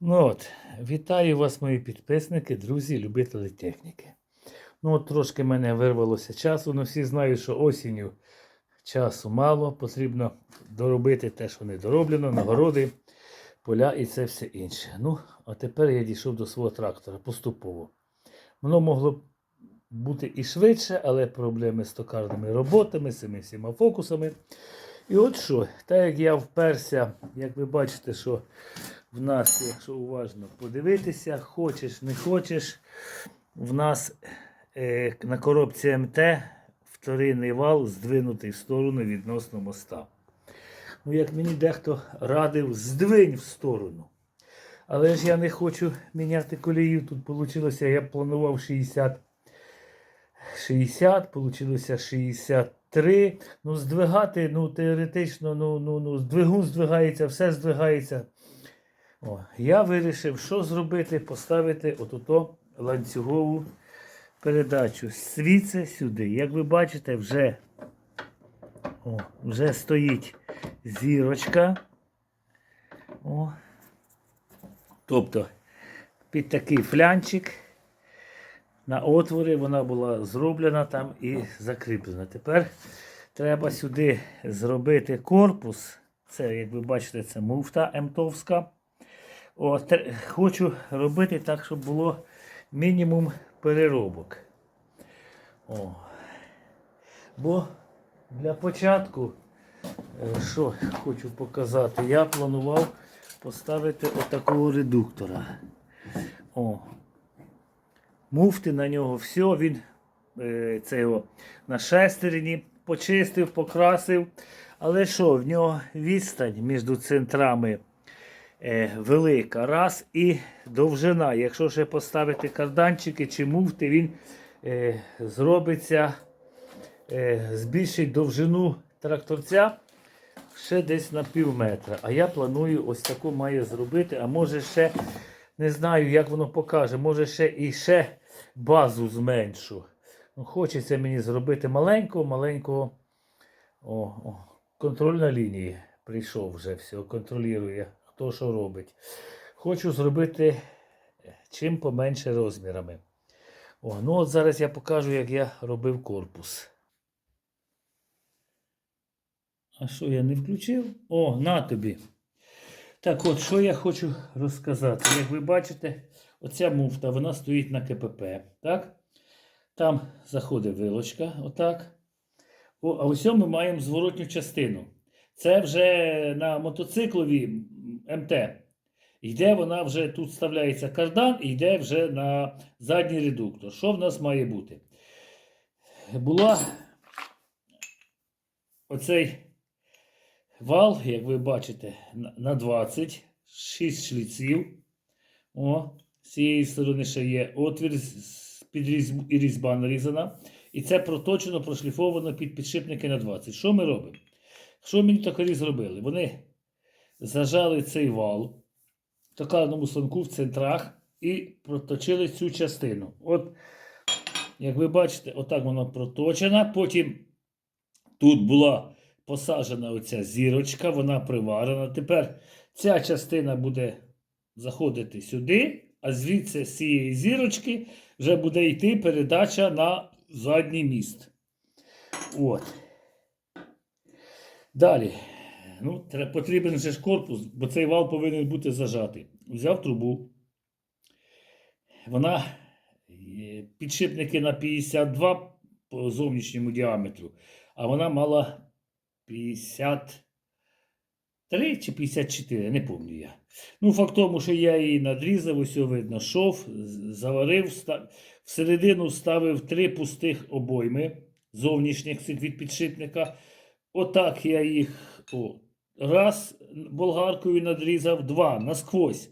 Ну от, вітаю вас, мої підписники, друзі, любителі техніки. Ну от трошки мене вирвалося часу, але всі знають, що осінню часу мало, потрібно доробити те, що не дороблено, нагороди, поля і це все інше. Ну, а тепер я дійшов до свого трактора поступово. Воно могло бути і швидше, але проблеми з токарними роботами, з цими всіма фокусами. І от що, так як я вперся, як ви бачите, що в нас, якщо уважно подивитися, хочеш, не хочеш, в нас е, на коробці МТ вторинний вал здвинутий в сторону відносно моста. Ну, як мені дехто радив, здвинь в сторону. Але ж я не хочу міняти колію. Тут вийшло, я планував 60 60, получилося 63. Ну, здвигати, ну, теоретично, ну, ну, ну, двигун здвигається, все здвигається. О, я вирішив, що зробити, поставити отото ланцюгову передачу. Свіце сюди. Як ви бачите, вже, о, вже стоїть зірочка. О. Тобто під такий флянчик на отворі вона була зроблена там і закріплена. Тепер треба сюди зробити корпус. Це, як ви бачите, це муфта емтовська. О, хочу робити так, щоб було мінімум переробок. О. Бо для початку, е, що хочу показати, я планував поставити отакого редуктора. О, муфти на нього, все, він е, це його на шестерні почистив, покрасив. Але що, в нього відстань між центрами велика. Раз і довжина. Якщо ще поставити карданчики чи муфти, він е, зробиться, е, збільшить довжину тракторця ще десь на пів метра. А я планую ось таку має зробити, а може ще не знаю, як воно покаже, може ще і ще базу зменшу. Ну, хочеться мені зробити маленького, маленького. О, о, контроль на лінії прийшов вже, все, контролює, хто що робить. Хочу зробити е, чим поменше розмірами. О, ну от зараз я покажу, як я робив корпус. А що я не включив? О, на тобі. Так от, що я хочу розказати. Як ви бачите, оця муфта, вона стоїть на КПП. Так? Там заходить вилочка, отак. О, а ось ми маємо зворотню частину. Це вже на мотоциклові МТ. Йде вона вже, тут вставляється кардан і йде вже на задній редуктор. Що в нас має бути? Була оцей вал, як ви бачите, на- на 20, 6 шліців. О, з цієї сторони ще є отвір під різьбу і різьба нарізана. І це проточено, прошліфовано під підшипники на 20. Що ми робимо? Що мені токарі зробили? Вони зажали цей вал в токарному станку в центрах і проточили цю частину. От, як ви бачите, отак вона проточена. Потім тут була посаджена оця зірочка, вона приварена. Тепер ця частина буде заходити сюди, а звідси з цієї зірочки вже буде йти передача на задній міст. От. Далі. Ну, потрібен же ж корпус, бо цей вал повинен бути зажатий. Взяв трубу. Вона е, підшипники на 52 по зовнішньому діаметру, а вона мала 53 чи 54, не пам'ятаю я. Ну, факт тому, що я її надрізав, ось видно, шов, заварив, ста- всередину вставив три пустих обойми зовнішніх від підшипника. Отак я їх о, раз болгаркою надрізав, два насквозь.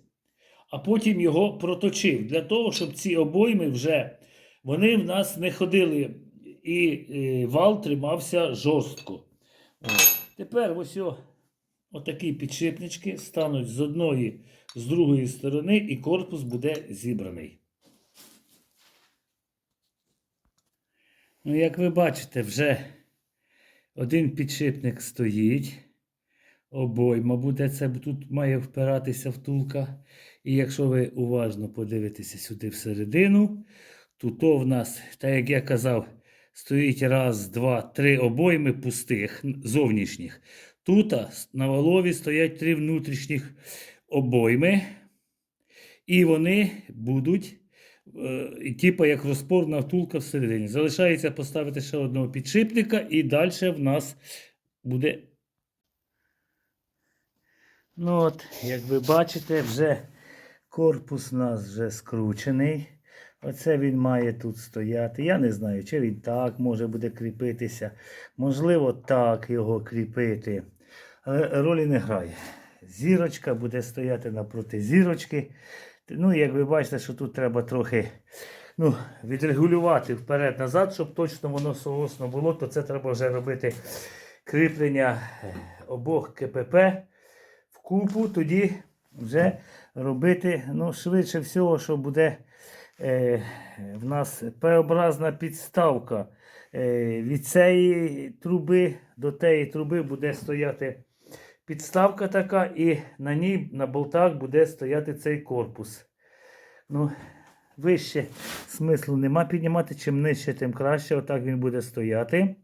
А потім його проточив для того, щоб ці обойми вже вони в нас не ходили, і е, вал тримався жорстко. Тепер ось отакі підшипнички стануть з одної, з другої сторони, і корпус буде зібраний. Ну, як ви бачите, вже один підшипник стоїть. Обойма буде. Це тут має впиратися втулка. І якщо ви уважно подивитеся сюди всередину, то то в нас, так як я казав, стоїть раз, два, три обойми пустих, зовнішніх. Тут на валові стоять три внутрішніх обойми. І вони будуть, е, типу, як розпорна втулка всередині. Залишається поставити ще одного підшипника, і далі в нас буде. Ну от, як ви бачите, вже корпус у нас вже скручений. Оце він має тут стояти. Я не знаю, чи він так може буде кріпитися. Можливо, так його кріпити. Але ролі не грає. Зірочка буде стояти напроти зірочки. Ну, як ви бачите, що тут треба трохи ну, відрегулювати вперед-назад, щоб точно воно соосно було, то це треба вже робити кріплення е, обох КПП купу, тоді вже робити, ну, швидше всього, що буде е, в нас П-образна підставка. Е, від цієї труби до тієї труби буде стояти підставка така, і на ній на болтах буде стояти цей корпус. Ну, вище смислу нема піднімати, чим нижче, тим краще. Отак він буде стояти.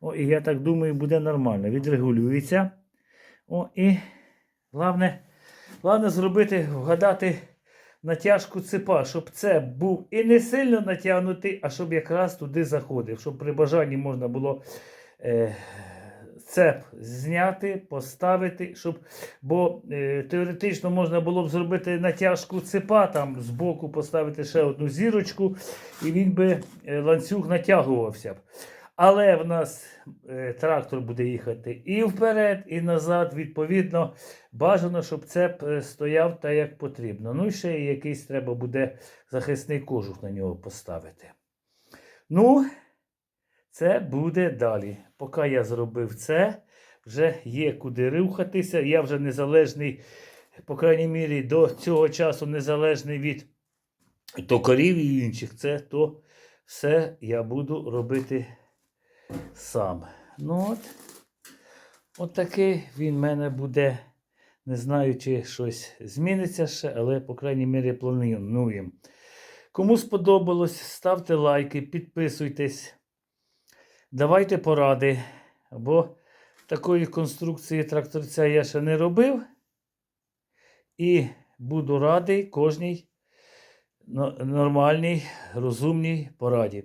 О, і я так думаю, буде нормально. Відрегулюється. О, і головне, головне зробити, вгадати натяжку цепа, щоб це був і не сильно натягнутий, а щоб якраз туди заходив, щоб при бажанні можна було е, цеп зняти, поставити, щоб, бо е, теоретично можна було б зробити натяжку цепа, там збоку поставити ще одну зірочку, і він би е, ланцюг натягувався б. Але в нас е, трактор буде їхати і вперед, і назад. Відповідно, бажано, щоб цеп е, стояв так, як потрібно. Ну і ще якийсь треба буде захисний кожух на нього поставити. Ну, це буде далі. Поки я зробив це, вже є куди рухатися. Я вже незалежний, по крайній мірі, до цього часу незалежний від токарів і інших. Це то все я буду робити сам. Ну от, от такий він в мене буде. Не знаю, чи щось зміниться ще, але, по крайній мірі, плануємо. Кому сподобалось, ставте лайки, підписуйтесь, давайте поради. Бо такої конструкції тракторця я ще не робив. І буду радий кожній нормальній, розумній пораді.